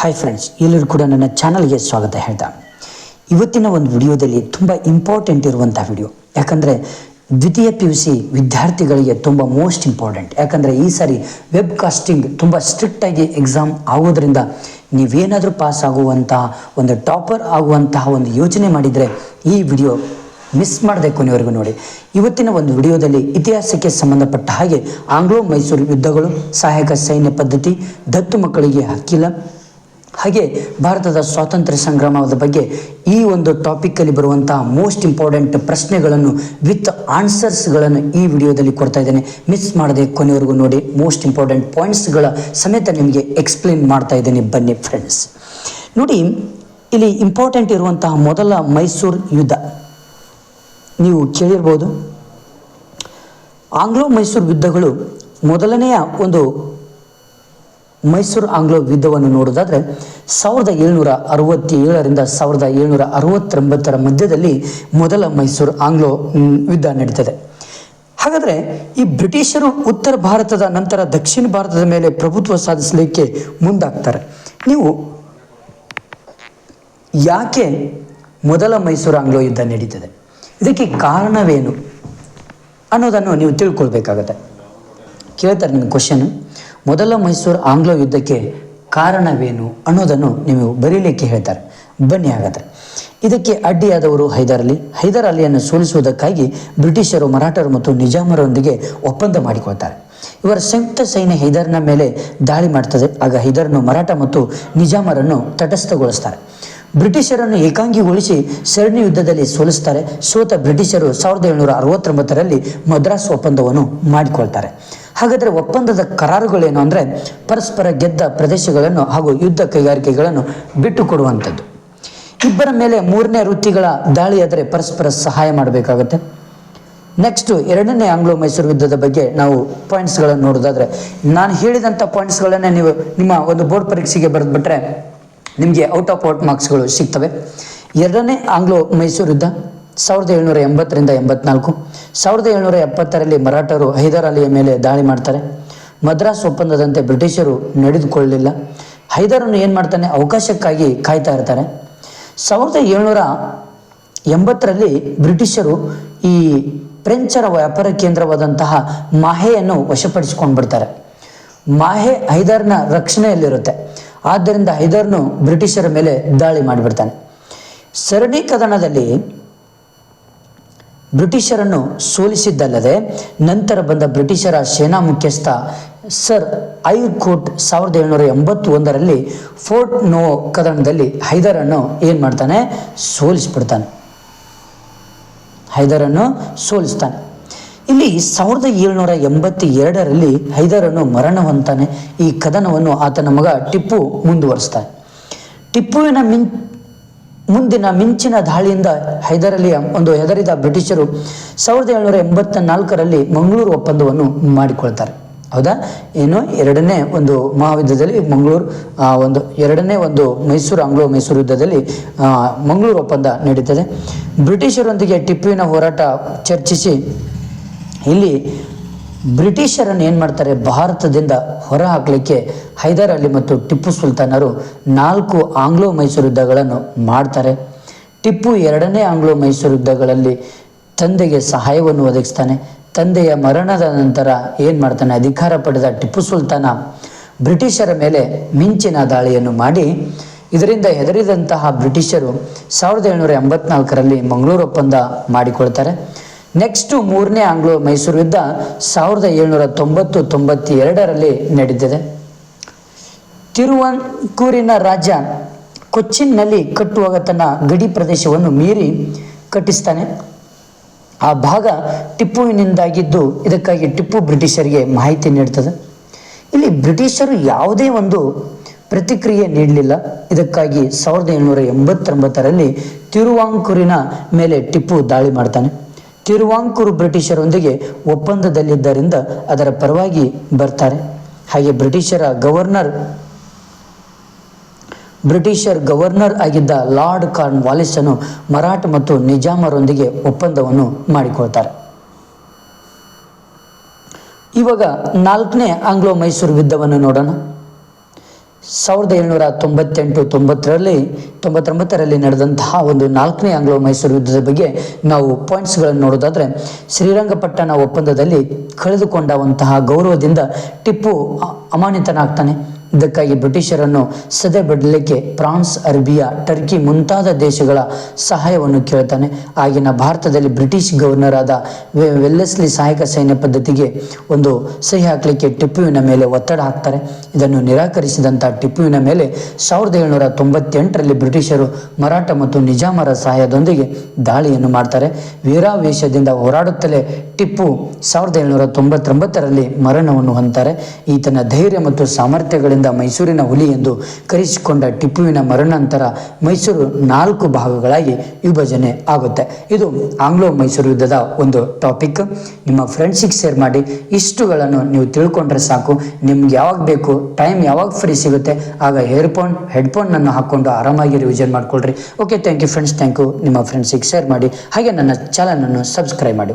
Hi friends ಎಲ್ಲರೂ ಕೂಡ ನನ್ನ ಚಾನಲ್ಗೆ ಸ್ವಾಗತ ಹೇಳ್ತಾ. ಇವತ್ತಿನ ಒಂದು ವಿಡಿಯೋದಲ್ಲಿ ತುಂಬ ಇಂಪಾರ್ಟೆಂಟ್ ಇರುವಂಥ ವಿಡಿಯೋ ಯಾಕಂದರೆ ದ್ವಿತೀಯ ಪಿ ಯು ಸಿ ವಿದ್ಯಾರ್ಥಿಗಳಿಗೆ ತುಂಬ ಮೋಸ್ಟ್ ಇಂಪಾರ್ಟೆಂಟ್ ಯಾಕಂದರೆ ಈ ಸಾರಿ ವೆಬ್ ಕಾಸ್ಟಿಂಗ್ ತುಂಬ ಸ್ಟ್ರಿಕ್ಟಾಗಿ ಎಕ್ಸಾಮ್ ಆಗೋದ್ರಿಂದ ನೀವೇನಾದರೂ ಪಾಸ್ ಆಗುವಂತಹ ಒಂದು ಟಾಪರ್ ಆಗುವಂತಹ ಒಂದು ಯೋಚನೆ ಮಾಡಿದರೆ ಈ ವಿಡಿಯೋ ಮಿಸ್ ಮಾಡದೆ ಕೊನೆವರೆಗೂ ನೋಡಿ. ಇವತ್ತಿನ ಒಂದು ವಿಡಿಯೋದಲ್ಲಿ ಇತಿಹಾಸಕ್ಕೆ ಸಂಬಂಧಪಟ್ಟ ಹಾಗೆ ಆಂಗ್ಲೋ ಮೈಸೂರು ಯುದ್ಧಗಳು, ಸಹಾಯಕ ಸೈನ್ಯ ಪದ್ಧತಿ, ದತ್ತು ಮಕ್ಕಳಿಗೆ ಹಕ್ಕಿಲ್ಲ ಹಾಗೆ ಭಾರತದ ಸ್ವಾತಂತ್ರ್ಯ ಸಂಗ್ರಾಮದ ಬಗ್ಗೆ ಈ ಒಂದು ಟಾಪಿಕ್ಕಲ್ಲಿ ಬರುವಂಥ ಮೋಸ್ಟ್ ಇಂಪಾರ್ಟೆಂಟ್ ಪ್ರಶ್ನೆಗಳನ್ನು ವಿತ್ ಆನ್ಸರ್ಸ್ಗಳನ್ನು ಈ ವಿಡಿಯೋದಲ್ಲಿ ಕೊಡ್ತಾ ಇದ್ದೇನೆ. ಮಿಸ್ ಮಾಡದೆ ಕೊನೆವರೆಗೂ ನೋಡಿ ಮೋಸ್ಟ್ ಇಂಪಾರ್ಟೆಂಟ್ ಪಾಯಿಂಟ್ಸ್ಗಳ ಸಮೇತ ನಿಮಗೆ ಎಕ್ಸ್ಪ್ಲೇನ್ ಮಾಡ್ತಾ ಇದ್ದೇನೆ. ಬನ್ನಿ ಫ್ರೆಂಡ್ಸ್ ನೋಡಿ, ಇಲ್ಲಿ ಇಂಪಾರ್ಟೆಂಟ್ ಇರುವಂತಹ ಮೊದಲ ಮೈಸೂರು ಯುದ್ಧ. ನೀವು ಕೇಳಿರ್ಬೋದು. ಆಂಗ್ಲೋ ಮೈಸೂರು ಯುದ್ಧಗಳು ಮೊದಲನೆಯ ಒಂದು ಮೈಸೂರು ಆಂಗ್ಲೋ ಯುದ್ಧವನ್ನು ನೋಡೋದಾದರೆ ಸಾವಿರದ ಏಳ್ನೂರ ಅರವತ್ತೇಳರಿಂದ ಸಾವಿರದ ಏಳ್ನೂರ ಅರವತ್ತೊಂಬತ್ತರ ಮಧ್ಯದಲ್ಲಿ ಮೊದಲ ಮೈಸೂರು ಆಂಗ್ಲೋ ಯುದ್ಧ ನಡೀತದೆ. ಹಾಗಾದರೆ ಈ ಬ್ರಿಟಿಷರು ಉತ್ತರ ಭಾರತದ ನಂತರ ದಕ್ಷಿಣ ಭಾರತದ ಮೇಲೆ ಪ್ರಭುತ್ವ ಸಾಧಿಸಲಿಕ್ಕೆ ಮುಂದಾಗ್ತಾರೆ. ನೀವು ಯಾಕೆ ಮೊದಲ ಮೈಸೂರು ಆಂಗ್ಲೋ ಯುದ್ಧ ನಡೀತದೆ? ಇದಕ್ಕೆ ಕಾರಣವೇನು ಅನ್ನೋದನ್ನು ನೀವು ತಿಳ್ಕೊಳ್ಬೇಕಾಗತ್ತೆ. ಕೇಳ್ತಾರೆ ನಿಮ್ಮ ಕ್ವಶನ್ ಮೊದಲ ಮೈಸೂರು ಆಂಗ್ಲೋ ಯುದ್ಧಕ್ಕೆ ಕಾರಣವೇನು ಅನ್ನೋದನ್ನು ನೀವು ಬರೀಲಿಕ್ಕೆ ಹೇಳ್ತಾರೆ. ಬನ್ನಿ ಹಾಗಾದರೆ. ಇದಕ್ಕೆ ಅಡ್ಡಿಯಾದವರು ಹೈದರ್ ಅಲಿ. ಹೈದರ್ ಅಲಿಯನ್ನು ಸೋಲಿಸುವುದಕ್ಕಾಗಿ ಬ್ರಿಟಿಷರು ಮರಾಠರು ಮತ್ತು ನಿಜಾಮರೊಂದಿಗೆ ಒಪ್ಪಂದ ಮಾಡಿಕೊಳ್ತಾರೆ. ಇವರ ಸಂಯುಕ್ತ ಸೈನ್ಯ ಹೈದರ್ನ ಮೇಲೆ ದಾಳಿ ಮಾಡ್ತದೆ. ಆಗ ಹೈದರ್ನು ಮರಾಠ ಮತ್ತು ನಿಜಾಮರನ್ನು ತಟಸ್ಥಗೊಳಿಸ್ತಾರೆ. ಬ್ರಿಟಿಷರನ್ನು ಏಕಾಂಗಿಗೊಳಿಸಿ ಸರಣಿ ಯುದ್ಧದಲ್ಲಿ ಸೋಲಿಸ್ತಾರೆ. ಸೋತ ಬ್ರಿಟಿಷರು ಸಾವಿರದ ಏಳ್ನೂರ ಅರವತ್ತೊಂಬತ್ತರಲ್ಲಿ ಮದ್ರಾಸ್ ಒಪ್ಪಂದವನ್ನು ಮಾಡಿಕೊಳ್ತಾರೆ. ಹಾಗಾದರೆ ಒಪ್ಪಂದದ ಕರಾರುಗಳೇನು ಅಂದರೆ ಪರಸ್ಪರ ಗೆದ್ದ ಪ್ರದೇಶಗಳನ್ನು ಹಾಗೂ ಯುದ್ಧ ಕೈಗಾರಿಕೆಗಳನ್ನು ಬಿಟ್ಟುಕೊಡುವಂಥದ್ದು. ಇಬ್ಬರ ಮೇಲೆ ಮೂರನೇ ವೃತ್ತಿಗಳ ದಾಳಿಯಾದರೆ ಪರಸ್ಪರ ಸಹಾಯ ಮಾಡಬೇಕಾಗುತ್ತೆ. ನೆಕ್ಸ್ಟ್ ಎರಡನೇ ಆಂಗ್ಲೋ ಮೈಸೂರು ಯುದ್ಧದ ಬಗ್ಗೆ ನಾವು ಪಾಯಿಂಟ್ಸ್ಗಳನ್ನು ನೋಡೋದಾದ್ರೆ, ನಾನು ಹೇಳಿದಂಥ ಪಾಯಿಂಟ್ಸ್ಗಳನ್ನೇ ನೀವು ನಿಮ್ಮ ಒಂದು ಬೋರ್ಡ್ ಪರೀಕ್ಷೆಗೆ ಬರೆದ್ಬಿಟ್ರೆ ನಿಮಗೆ ಔಟ್ ಆಫ್ ಔಟ್ ಮಾರ್ಕ್ಸ್ಗಳು ಸಿಗ್ತವೆ. ಎರಡನೇ ಆಂಗ್ಲೋ ಮೈಸೂರು ಯುದ್ಧ, ಸಾವಿರದ ಏಳ್ನೂರ ಎಂಬತ್ತರಿಂದ ಎಂಬತ್ನಾಲ್ಕು. ಸಾವಿರದ ಏಳ್ನೂರ ಎಪ್ಪತ್ತರಲ್ಲಿ ಮರಾಠರು ಹೈದರ್ ಅಲಿಯ ಮೇಲೆ ದಾಳಿ ಮಾಡ್ತಾರೆ. ಮದ್ರಾಸ್ ಒಪ್ಪಂದದಂತೆ ಬ್ರಿಟಿಷರು ನಡೆದುಕೊಳ್ಳಲಿಲ್ಲ. ಹೈದರನ್ನು ಏನು ಮಾಡ್ತಾನೆ? ಅವಕಾಶಕ್ಕಾಗಿ ಕಾಯ್ತಾ ಇರ್ತಾರೆ. ಸಾವಿರದ ಏಳ್ನೂರ ಎಂಬತ್ತರಲ್ಲಿ ಬ್ರಿಟಿಷರು ಈ ಫ್ರೆಂಚರ ವ್ಯಾಪಾರ ಕೇಂದ್ರವಾದಂತಹ ಮಾಹೆಯನ್ನು ವಶಪಡಿಸಿಕೊಂಡು ಬಿಡ್ತಾರೆ. ಮಾಹೆ ಹೈದರ್ನ ರಕ್ಷಣೆಯಲ್ಲಿರುತ್ತೆ. ಆದ್ದರಿಂದ ಹೈದರ್ನು ಬ್ರಿಟಿಷರ ಮೇಲೆ ದಾಳಿ ಮಾಡಿಬಿಡ್ತಾನೆ. ಸರಣಿ ಕದನದಲ್ಲಿ ಬ್ರಿಟಿಷರನ್ನು ಸೋಲಿಸಿದ್ದಲ್ಲದೆ ನಂತರ ಬಂದ ಬ್ರಿಟಿಷರ ಸೇನಾ ಮುಖ್ಯಸ್ಥ ಸರ್ ಐರ್ ಕೋಟ್ ಸಾವಿರದ ಏಳ್ನೂರ ಎಂಬತ್ತೊಂದರಲ್ಲಿ ಫೋರ್ಟ್ ನೋ ಕದನದಲ್ಲಿ ಹೈದರನ್ನು ಏನು ಮಾಡ್ತಾನೆ? ಸೋಲಿಸ್ಬಿಡ್ತಾನೆ. ಹೈದರನ್ನು ಸೋಲಿಸ್ತಾನೆ. ಇಲ್ಲಿ ಸಾವಿರದ ಏಳ್ನೂರ ಎಂಬತ್ತ ಎರಡರಲ್ಲಿ ಹೈದರನ್ನು ಮರಣ ಹೊಂತಾನೆ ಈ ಕದನವನ್ನು ಆತನ ಮಗ ಟಿಪ್ಪು ಮುಂದುವರಿಸ್ತಾನೆ. ಟಿಪ್ಪುವಿನ ಮಿನ್ ಮುಂದಿನ ಮಿಂಚಿನ ದಾಳಿಯಿಂದ ಹೈದರಲಿಯ ಒಂದು ಹೆದರಿದ ಬ್ರಿಟಿಷರು ಸಾವಿರದ ಏಳ್ನೂರ ಎಂಬತ್ತ ನಾಲ್ಕರಲ್ಲಿ ಮಂಗಳೂರು ಒಪ್ಪಂದವನ್ನು ಮಾಡಿಕೊಳ್ತಾರೆ. ಹೌದಾ? ಏನು ಎರಡನೇ ಒಂದು ಮಹಾಯುದ್ಧದಲ್ಲಿ ಮಂಗಳೂರು ಒಂದು ಎರಡನೇ ಒಂದು ಮೈಸೂರು ಆಂಗ್ಲೋ ಮೈಸೂರು ಯುದ್ಧದಲ್ಲಿ ಮಂಗಳೂರು ಒಪ್ಪಂದ ನಡೀತದೆ. ಬ್ರಿಟಿಷರೊಂದಿಗೆ ಟಿಪ್ಪುವಿನ ಹೋರಾಟ ಚರ್ಚಿಸಿ ಇಲ್ಲಿ ಬ್ರಿಟಿಷರನ್ನು ಏನು ಮಾಡ್ತಾರೆ? ಭಾರತದಿಂದ ಹೊರ ಹಾಕಲಿಕ್ಕೆ ಹೈದರ್ ಅಲಿ ಮತ್ತು ಟಿಪ್ಪು ಸುಲ್ತಾನರು ನಾಲ್ಕು ಆಂಗ್ಲೋ ಮೈಸೂರು ಯುದ್ಧಗಳನ್ನು ಮಾಡ್ತಾರೆ. ಟಿಪ್ಪು ಎರಡನೇ ಆಂಗ್ಲೋ ಮೈಸೂರು ಯುದ್ಧಗಳಲ್ಲಿ ತಂದೆಗೆ ಸಹಾಯವನ್ನು ಒದಗಿಸ್ತಾನೆ. ತಂದೆಯ ಮರಣದ ನಂತರ ಏನು ಮಾಡ್ತಾನೆ? ಅಧಿಕಾರ ಪಡೆದ ಟಿಪ್ಪು ಸುಲ್ತಾನ ಬ್ರಿಟಿಷರ ಮೇಲೆ ಮಿಂಚಿನ ದಾಳಿಯನ್ನು ಮಾಡಿ, ಇದರಿಂದ ಹೆದರಿದಂತಹ ಬ್ರಿಟಿಷರು ಸಾವಿರದ ಏಳ್ನೂರ ಎಂಬತ್ನಾಲ್ಕರಲ್ಲಿ ಮಂಗಳೂರು ಒಪ್ಪಂದ ಮಾಡಿಕೊಳ್ತಾರೆ. ನೆಕ್ಸ್ಟು ಮೂರನೇ ಆಂಗ್ಲೋ ಮೈಸೂರು ಯುದ್ಧ ಸಾವಿರದ ಏಳ್ನೂರ ತೊಂಬತ್ತು, ತೊಂಬತ್ತೆರಡರಲ್ಲಿ ನಡೆದಿದೆ ತಿರುವಂಕೂರಿನ ರಾಜ ಕೊಚ್ಚಿನ್ನಲ್ಲಿ ಕಟ್ಟುವಾಗ ತನ್ನ ಗಡಿ ಪ್ರದೇಶವನ್ನು ಮೀರಿ ಕಟ್ಟಿಸ್ತಾನೆ. ಆ ಭಾಗ ಟಿಪ್ಪುವಿನಿಂದಾಗಿದ್ದು ಇದಕ್ಕಾಗಿ ಟಿಪ್ಪು ಬ್ರಿಟಿಷರಿಗೆ ಮಾಹಿತಿ ನೀಡ್ತದೆ. ಇಲ್ಲಿ ಬ್ರಿಟಿಷರು ಯಾವುದೇ ಒಂದು ಪ್ರತಿಕ್ರಿಯೆ ನೀಡಲಿಲ್ಲ. ಇದಕ್ಕಾಗಿ ಸಾವಿರದ ಏಳ್ನೂರ ಎಂಬತ್ತೊಂಬತ್ತರಲ್ಲಿ ತಿರುವಾಂಕೂರಿನ ಮೇಲೆ ಟಿಪ್ಪು ದಾಳಿ ಮಾಡ್ತಾನೆ. ತಿರುವಾಂಕೂರು ಬ್ರಿಟಿಷರೊಂದಿಗೆ ಒಪ್ಪಂದದಲ್ಲಿದ್ದರಿಂದ ಅದರ ಪರವಾಗಿ ಬರ್ತಾರೆ. ಹಾಗೆ ಬ್ರಿಟಿಷರ ಗವರ್ನರ್, ಬ್ರಿಟಿಷರ್ ಗವರ್ನರ್ ಆಗಿದ್ದ ಲಾರ್ಡ್ ಕಾರ್ನ್ ವಾಲಿಸನು ಮರಾಠ ಮತ್ತು ನಿಜಾಮರೊಂದಿಗೆ ಒಪ್ಪಂದವನ್ನು ಮಾಡಿಕೊಳ್ತಾರೆ. ಇವಾಗ ನಾಲ್ಕನೇ ಆಂಗ್ಲೋ ಮೈಸೂರು ಯುದ್ಧವನ್ನು ನೋಡೋಣ. ಸಾವಿರದ ಏಳ್ನೂರ ತೊಂಬತ್ತೆಂಟು ತೊಂಬತ್ತರಲ್ಲಿ, ತೊಂಬತ್ತೊಂಬತ್ತರಲ್ಲಿ ನಡೆದಂತಹ ಒಂದು ನಾಲ್ಕನೇ ಆಂಗ್ಲೋ ಮೈಸೂರು ಯುದ್ಧದ ಬಗ್ಗೆ ನಾವು ಪಾಯಿಂಟ್ಸ್ಗಳನ್ನು ನೋಡೋದಾದರೆ, ಶ್ರೀರಂಗಪಟ್ಟಣ ಒಪ್ಪಂದದಲ್ಲಿ ಕಳೆದುಕೊಂಡಂತಹ ಗೌರವದಿಂದ ಟಿಪ್ಪು ಅಮಾನಿತನಾಗ್ತಾನೆ ಇದಕ್ಕಾಗಿ ಬ್ರಿಟಿಷರನ್ನು ಸದೆ ಬಡಲಿಕ್ಕೆ ಫ್ರಾನ್ಸ್, ಅರೇಬಿಯಾ, ಟರ್ಕಿ ಮುಂತಾದ ದೇಶಗಳ ಸಹಾಯವನ್ನು ಕೇಳ್ತಾನೆ. ಆಗಿನ ಭಾರತದಲ್ಲಿ ಬ್ರಿಟಿಷ್ ಗವರ್ನರ್ ಆದ ವೆಲ್ಲೆಸ್ಲಿ ಸಹಾಯಕ ಸೈನ್ಯ ಪದ್ಧತಿಗೆ ಒಂದು ಸಹಿ ಹಾಕಲಿಕ್ಕೆ ಟಿಪ್ಪುವಿನ ಮೇಲೆ ಒತ್ತಡ ಹಾಕ್ತಾರೆ. ಇದನ್ನು ನಿರಾಕರಿಸಿದಂಥ ಟಿಪ್ಪುವಿನ ಮೇಲೆ ಸಾವಿರದ ಏಳ್ನೂರ ತೊಂಬತ್ತೆಂಟರಲ್ಲಿ ಬ್ರಿಟಿಷರು ಮರಾಠ ಮತ್ತು ನಿಜಾಮರ ಸಹಾಯದೊಂದಿಗೆ ದಾಳಿಯನ್ನು ಮಾಡ್ತಾರೆ. ವೀರಾವೇಶದಿಂದ ಹೋರಾಡುತ್ತಲೇ ಟಿಪ್ಪು ಸಾವಿರದ ಏಳ್ನೂರ ತೊಂಬತ್ತೊಂಬತ್ತರಲ್ಲಿ ಮರಣವನ್ನು ಹೊಂತಾರೆ ಈತನ ಧೈರ್ಯ ಮತ್ತು ಸಾಮರ್ಥ್ಯಗಳಿಂದ ಮೈಸೂರಿನ ಹುಲಿ ಎಂದು ಕರೆಸಿಕೊಂಡ ಟಿಪ್ಪುವಿನ ಮರಣಾಂತರ ಮೈಸೂರು ನಾಲ್ಕು ಭಾಗಗಳಾಗಿ ವಿಭಜನೆ ಆಗುತ್ತೆ. ಇದು ಆಂಗ್ಲೋ ಮೈಸೂರು ಯುದ್ಧದ ಒಂದು ಟಾಪಿಕ್. ನಿಮ್ಮ ಫ್ರೆಂಡ್ಸಿಗೆ ಶೇರ್ ಮಾಡಿ. ಇಷ್ಟುಗಳನ್ನು ನೀವು ತಿಳ್ಕೊಂಡ್ರೆ ಸಾಕು. ನಿಮ್ಗೆ ಯಾವಾಗ ಬೇಕು, ಟೈಮ್ ಯಾವಾಗ ಫ್ರೀ ಸಿಗುತ್ತೆ, ಆಗ ಇಯರ್ಫೋನ್ ಹೆಡ್ಫೋನನ್ನು ಹಾಕ್ಕೊಂಡು ಆರಾಮಾಗಿ ರಿವಿಷನ್ ಮಾಡ್ಕೊಳ್ರಿ. Okay, thank you friends, thank you. ನಿಮ್ಮ ಫ್ರೆಂಡ್ಸಿಗೆ ಶೇರ್ ಮಾಡಿ. ಹಾಗೆ ನನ್ನ ಚಾನಲನ್ನು ಸಬ್ಸ್ಕ್ರೈಬ್ ಮಾಡಿ.